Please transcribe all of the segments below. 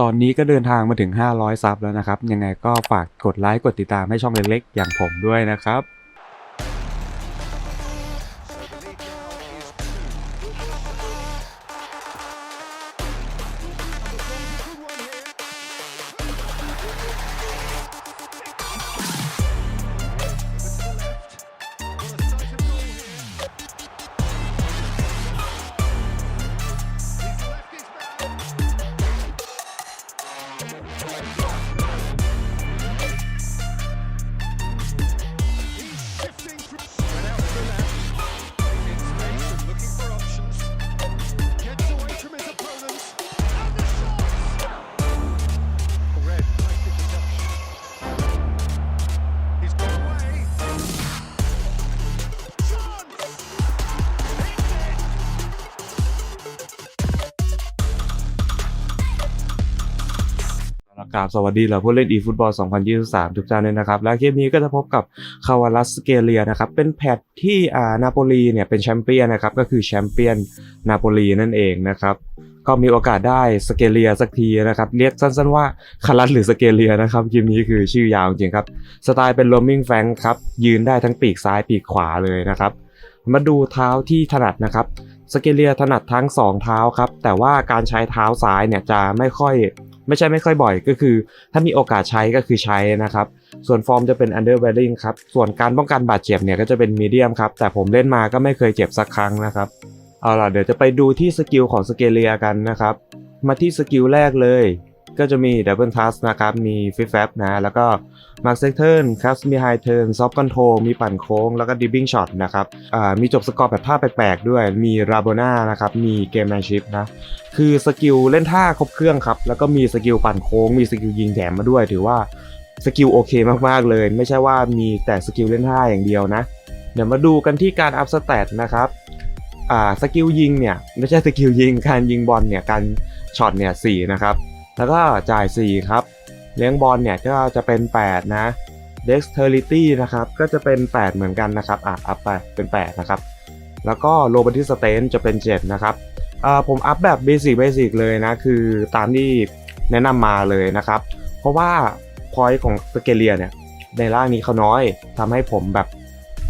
ตอนนี้ก็เดินทางมาถึง 500 ซับแล้วนะครับ ยังไงก็ฝากกดไลค์ กดติดตามให้ช่องเล็กๆ อย่างผมด้วยนะครับ กราบสวัสดีเหล่าผู้เล่น eFootball 2023 ทุกท่านเลยนะครับ และคลิปนี้ก็จะพบกับคาวาลัสเกเลียนะครับ เป็นแพทที่อ่านาโปลีเนี่ยเป็นแชมเปี้ยนนะครับ ก็คือแชมเปี้ยนนาโปลีนั่นเองนะครับก็มีโอกาสได้สเกเลียสักทีนะครับ เรียกสั้นๆว่าคารัสหรือสเกเลียนะครับคลิปนี้คือชื่อยาวจริงครับ สไตล์เป็นโรมิงแฟงครับ ยืนได้ทั้งปีกซ้ายปีกขวาเลยนะครับ มาดูเท้าที่ถนัดนะครับสเกเลียถนัดทั้ง 2 เท้าครับ แต่ว่าการใช้เท้าซ้ายเนี่ยจะไม่ค่อย ไม่ใช่ไม่ค่อยบ่อยก็คือ ถ้ามีโอกาสใช้ก็คือใช้นะครับ ส่วนฟอร์มจะเป็น underbearing ครับ ส่วนการป้องกันบาดเจ็บเนี่ยก็จะเป็น medium ครับ แต่ผมเล่นมาก็ไม่เคยเจ็บสักครั้งนะครับ เอาล่ะเดี๋ยวจะไปดูที่สกิลของสเกเลียกันนะครับ มาที่สกิลแรกเลย ก็จะมี double touch นะครับ มี f i flap นะ แล้วก็ mark set turn cast มี high turn soft control มีปั่นโค้ง แล้วก็ dipping shot นะครับอ่ามีจบสกอร์แบบท่าแปลกๆ ด้วย มี rabona นะครับ มี gamemanship นะ คือสกิลเล่นท่าครบเครื่องครับ แล้วก็มีสกิลปั่นโค้ง มีสกิลยิงแถมมาด้วย ถือว่าสกิลโอเคมากๆเลย ไม่ใช่ว่ามีแต่สกิลเล่นท่าอย่างเดียวนะ เดี๋ยวมาดูกันที่การอัพสเตตนะครับอ่าสกิลยิงเนี่ย ไม่ใช่สกิลยิงการยิงบอลเนี่ยการช็อตเนี่ยสนะครับ แล้วก็จ่าย 4 ครับ เลี้ยงบอลเนี่ยก็จะเป็น 8 นะ dexterity นะครับ ก็จะเป็น 8 เหมือนกันนะครับ อะ อัพไปเป็น 8 นะครับ แล้วก็ low body strength จะเป็น 7 นะครับอ่าผมอัพแบบเบสิกเบสิกเลยนะ คือตามที่แนะนำมาเลยนะครับ เพราะว่า point ของสเกเลียเนี่ย ในร่างนี้เขาน้อยทำให้ผมแบบ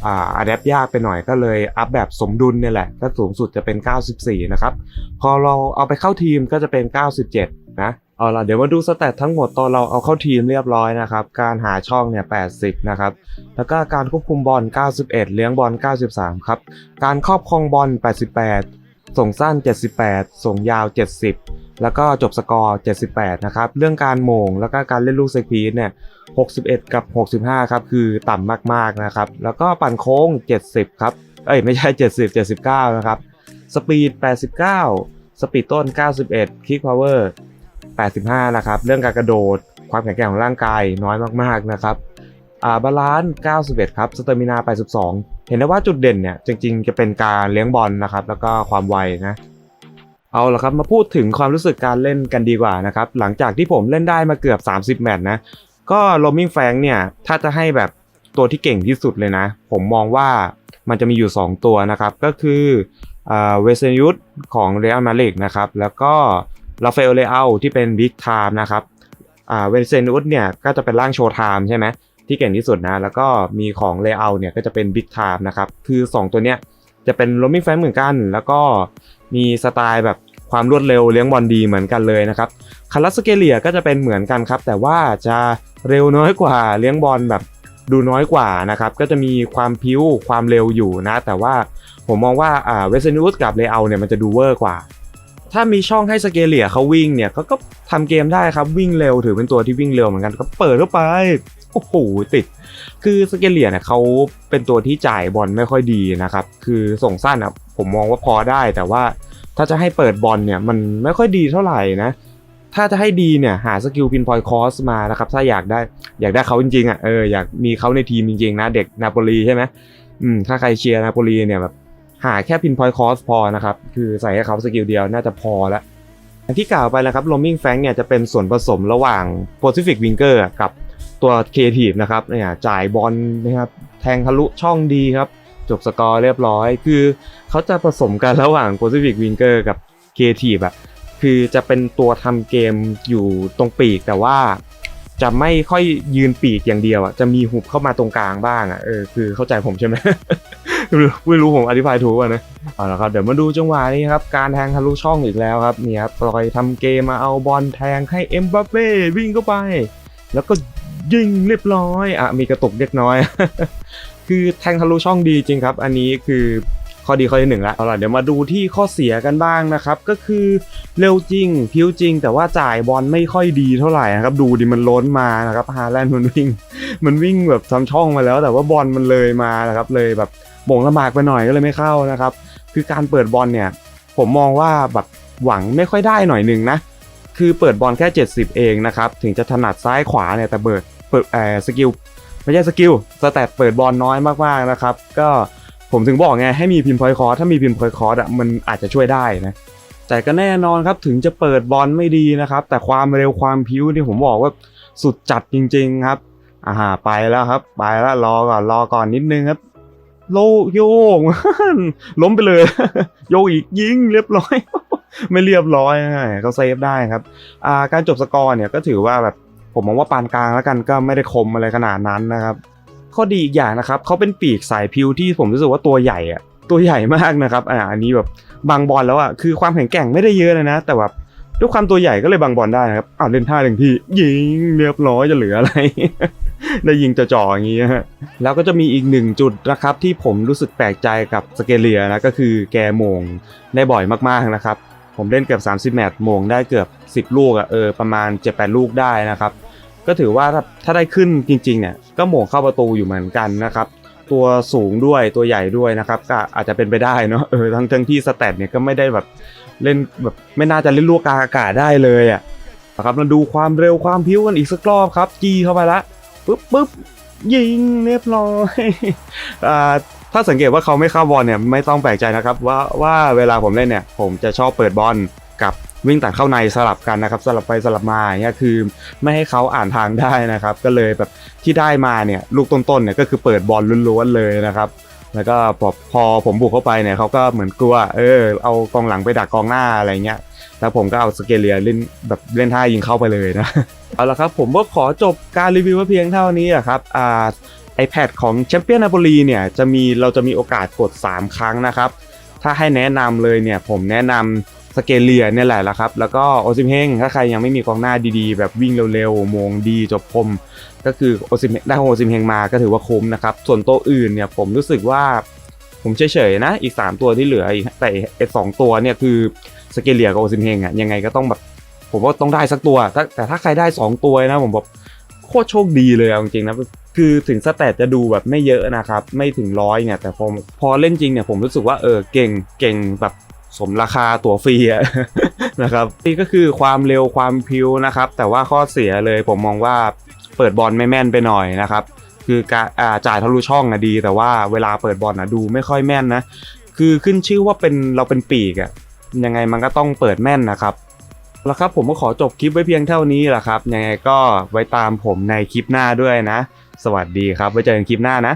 อ่าอัดแอปยากไปหน่อยก็เลยอัพแบบสมดุลเนี่ยแหละ ก็สูงสุดจะเป็น 94 นะครับ พอเราเอาไปเข้าทีมก็จะเป็น 97 นะ เอาล่ะเดี๋ยวมาดูสแตททั้งหมดตอนเราเอาเข้าทีมเรียบร้อยนะครับ การหาช่องเนี่ย80 นะครับ แล้วก็การควบคุมบอล 91 เลี้ยงบอล 93 ครับ การครอบครองบอล 88 ส่งสั้น 78 ส่งยาว 70 แล้วก็จบสกอร์ 78 นะครับ เรื่องการโมงแล้วก็การเล่นลูกเซพีเนี่ย 61 กับ 65 ครับ คือต่ำมากๆนะครับ แล้วก็ปั่นโค้ง 70 ครับ เอ้ยไม่ใช่ 70 79 นะครับ สปีด 89 สปีดต้น 91 คิกพาวเวอร์ 85 นะครับ เรื่องการกระโดด ความแข็งแกร่งของร่างกายน้อยมากๆนะครับอ่าบาลานซ์91 ครับสเตอร์มินา82 เห็นได้ว่าจุดเด่นเนี่ยจริงๆ จะเป็นการเลี้ยงบอลนะครับ แล้วก็ความไวนะ เอาละครับมาพูดถึงความรู้สึกการเล่นกันดีกว่านะครับ หลังจากที่ผมเล่นได้มาเกือบ 30 แมตช์นะ ก็โรมิงแฟงเนี่ย ถ้าจะให้แบบตัวที่เก่งที่สุดเลยนะ ผมมองว่ามันจะมีอยู่ 2 ตัวนะครับ ก็คือเวเซนยุทของเรอัลมาดริดนะครับ แล้วก็ ราฟาเอลเลอาที่เป็นบิ๊กไทม์นะครับอ่าเวเซนยุทเนี่ยก็จะเป็นร่างโชว์ไทม์ใช่ไหมที่เก่งที่สุดนะ แล้วก็มีของเลอาเนี่ยก็จะเป็นบิ๊กไทม์นะครับ คือ 2 ตัวเนี้ยจะเป็นโรมิงแฟงเหมือนกัน แล้วก็มีสไตล์แบบความรวดเร็วเลี้ยงบอลดีเหมือนกันเลยนะครับคารัสเกเลียก็จะเป็นเหมือนกันครับ แต่ว่าจะเร็วน้อยกว่าเลี้ยงบอลแบบดูน้อยกว่านะครับ ก็จะมีความพิ้วความเร็วอยู่นะ แต่ว่าผมมองว่าอ่าเวสเซนูสกับเลอาเนี่ยมันจะดูเวอร์กว่า ถ้ามีช่องให้สเกเลียเขาวิ่งเนี่ยเขาก็ทำเกมได้ครับวิ่งเร็วถือเป็นตัวที่วิ่งเร็วเหมือนกันก็เปิดเข้าไปโอ้โหติด คือสเกเลียเนี่ยเขาเป็นตัวที่จ่ายบอลไม่ค่อยดีนะครับ คือส่งสั้นอะผมมองว่าพอได้ แต่ว่าถ้าจะให้เปิดบอลเนี่ยมันไม่ค่อยดีเท่าไหร่นะ ถ้าจะให้ดีเนี่ยหาสกิลพินพอยคอสมานะครับ ถ้าอยากได้อยากได้เขาจริงๆอะเอออยากมีเขาในทีมจริงๆนะเด็กนาโปลีใช่ไหมอืมถ้าใครเชียร์นาโปลีเนี่ยแบบ หาแค่พินพอยคอสพอนะครับ คือใส่ให้เขาสกิลเดียวน่าจะพอแล้วอย่างที่กล่าวไปแล้วครับโรมิงแฟงเนี่ยจะเป็นส่วนผสมระหว่าง Pacific Winger กับตัว Creative นะครับเนี่ยจ่ายบอลนะครับแทงทะลุช่องดีครับ จบสกอร์เรียบร้อย คือเขาจะผสมกันระหว่าง Pacific Winger กับ Creative อะคคือจะเป็นตัวทำเกมอยู่ตรงปีกแต่ว่าจะไม่ค่อยยืนปีกอย่างเดียวอะจะมีหุบเข้ามาตรงกลางบ้างอะเออคือเข้าใจผมใช่ไหม ไม่รู้ผมอธิบายถูกป่ะนะเอาละครับเดี๋ยวมาดูจังหวะนี้ครับการแทงทะลุช่องอีกแล้วครับนี่ครับปล่อยทำเกมมาเอาบอลแทงให้เอ็มบัปเป้วิ่งเข้าไป แล้วก็ยิงเรียบร้อยอะมีกระตุกเล็กน้อย คือแทงทะลุช่องดีจริงครับ อันนี้คือข้อดีข้อที่หนึ่งล้วเอาล่ะเดี๋ยวมาดูที่ข้อเสียกันบ้างนะครับ ก็คือเร็วจริงพิ้วจริง แต่ว่าจ่ายบอลไม่ค่อยดีเท่าไหร่นะครับ ดูดิมันล้นมานะครับฮาแลนด์มันวิ่ง มันวิ่งแบบทำช่องมาแล้ว แต่ว่าบอลมันเลยมานะครับเลยแบบ บ่งลำบากไปหน่อยก็เลยไม่เข้านะครับ คือการเปิดบอลเนี่ย ผมมองว่าแบบหวังไม่ค่อยได้หน่อยหนึ่งนะ คือเปิดบอลแค่ 70 เองนะครับ ถึงจะถนัดซ้ายขวาเนี่ยแต่เบิดเปิดเออสกิลไม่ใช่สกิลสแตทเปิดบอลน้อยมากๆนะครับ ก็ผมถึงบอกไงให้มีพินพอยคอร์ถ้ามีพินพอยคอร์อะมันอาจจะช่วยได้นะแต่ก็แน่นอนครับถึงจะเปิดบอลไม่ดีนะครับ แต่ความเร็วความพิ้วที่ผมบอกว่าสุดจัดจริง ๆ ครับอ่าไปแล้วครับ ไปแล้วรอก่อนรอก่อนนิดนึงครับ โลโยกล้มไปเลย โยกอีกยิงเรียบร้อย ไม่เรียบร้อยเขาเซฟได้ครับาการจบสกอร์เนี่ยก็ถือว่าแบบผมมองว่าปานกลางแล้วกันก็ไม่ได้คมอะไรขนาดนั้นนะครับข้อดีอีกอย่างนะครับเขาเป็นปีกสายพิวที่ผมรู้สึกว่าตัวใหญ่อะตัวใหญ่มากนะครับอ่าอันนี้แบบบางบอลแล้วอะคือความแข็งแกร่งไม่ได้เยอะเลยนะ แต่แบบด้วยความตัวใหญ่ก็เลยบางบอลได้นะครับอ้าวเล่นท่าหนึ่งที่ยิงเรียบร้อยจะเหลืออะไร ได้ยิงจ่อๆอย่างนี้ฮะแล้วก็จะมีอีกหนึ่งจุดนะครับที่ผมรู้สึกแปลกใจกับสเกเลียนะก็คือแกโมงได้บ่อยมากๆนะครับ ผมเล่นเกือบ30แมตช์โมงได้เกือบ 10 ลูกอะเออประมาณ 7-8 ลูกได้นะครับ ก็ถือว่าถ้าถ้าได้ขึ้นจริงๆเนี่ยก็โมงเข้าประตูอยู่เหมือนกันนะครับตัวสูงด้วยตัวใหญ่ด้วยนะครับก็อาจจะเป็นไปได้เนาะเออทั้งทั้งที่สแตทเนี่ยก็ไม่ได้แบบเล่นแบบไม่น่าจะเล่นลูกกลางอากาศได้เลยอะนะครับมาดูความเร็วความพิ้วกันอีกสักรอบครับ จีเข้าไปละ ปุ๊บปุ๊บยิงเรียบร้อยอ่าถ้าสังเกตว่าเขาไม่เข้าบอลเนี่ยไม่ต้องแปลกใจนะครับว่าว่าเวลาผมเล่นเนี่ยผมจะชอบเปิดบอลกับวิ่งตัดเข้าในสลับกันนะครับสลับไปสลับมาเงี้ยคือไม่ให้เขาอ่านทางได้นะครับ ก็เลยแบบที่ได้มาเนี่ยลูกต้นๆเนี่ยก็คือเปิดบอลล้วนๆเลยนะครับ แล้วก็พอพอผมบุกเข้าไปเนี่ยเขาก็เหมือนกลัวเออเอากองหลังไปดักกองหน้าอะไรเงี้ย แล้วผมก็เอาสเกเลียเล่นแบบเล่นท่ายิงเข้าไปเลยนะ เอาละครับผมก็ขอจบการรีวิวเพียงเท่านี้ครับอ่า iPad ของแชมเปี้ยนนาโปลีเนี่ยจะมีเราจะมีโอกาสกด 3 ครั้งนะครับ ถ้าให้แนะนำเลยเนี่ยผมแนะนำสเกเลียเนี่ยแหละละครับ แล้วก็โอซิมเฮงถ้าใครยังไม่มีกองหน้าดีๆ แบบวิ่งเร็วๆมงดีจบคม ก็คือโอซิมได้โอซิมเฮงมาก็ถือว่าคุ้มนะครับ ส่วนตัวอื่นเนี่ยผมรู้สึกว่าผมเฉยๆนะ อีก 3 ตัวที่เหลืออีกแต่สองตัวเนี่ยคือ สเกเลียกับโอซิมเฮงอะยังไงก็ต้องแบบผมว่าต้องได้สักตัว แต่ถ้าใครได้ 2 ตัวนะผมบอกโคตรโชคดีเลยเอาจริงๆนะคือถึงสแตทจะดูแบบไม่เยอะนะครับ ไม่ถึงร้อยเนี่ย แต่พอพอเล่นจริงเนี่ยผมรู้สึกว่าเออเก่งเก่งแบบสมราคาตั๋วฟรีนะครับนี่ก็คือความเร็วความพิวนะครับ แต่ว่าข้อเสียเลยผมมองว่าเปิดบอลไม่แม่นไปหน่อยนะครับ คือการจ่ายทะลุช่องอะดี แต่ว่าเวลาเปิดบอลอะดูไม่ค่อยแม่นนะคือขึ้นชื่อว่าเป็นเราเป็นปีกอะ ยังไงมันก็ต้องเปิดแม่นนะครับแล้วครับผมก็ขอจบคลิปไว้เพียงเท่านี้แหละครับ ยังไงก็ไว้ตามผมในคลิปหน้าด้วยนะ สวัสดีครับ ไว้เจอกันคลิปหน้านะ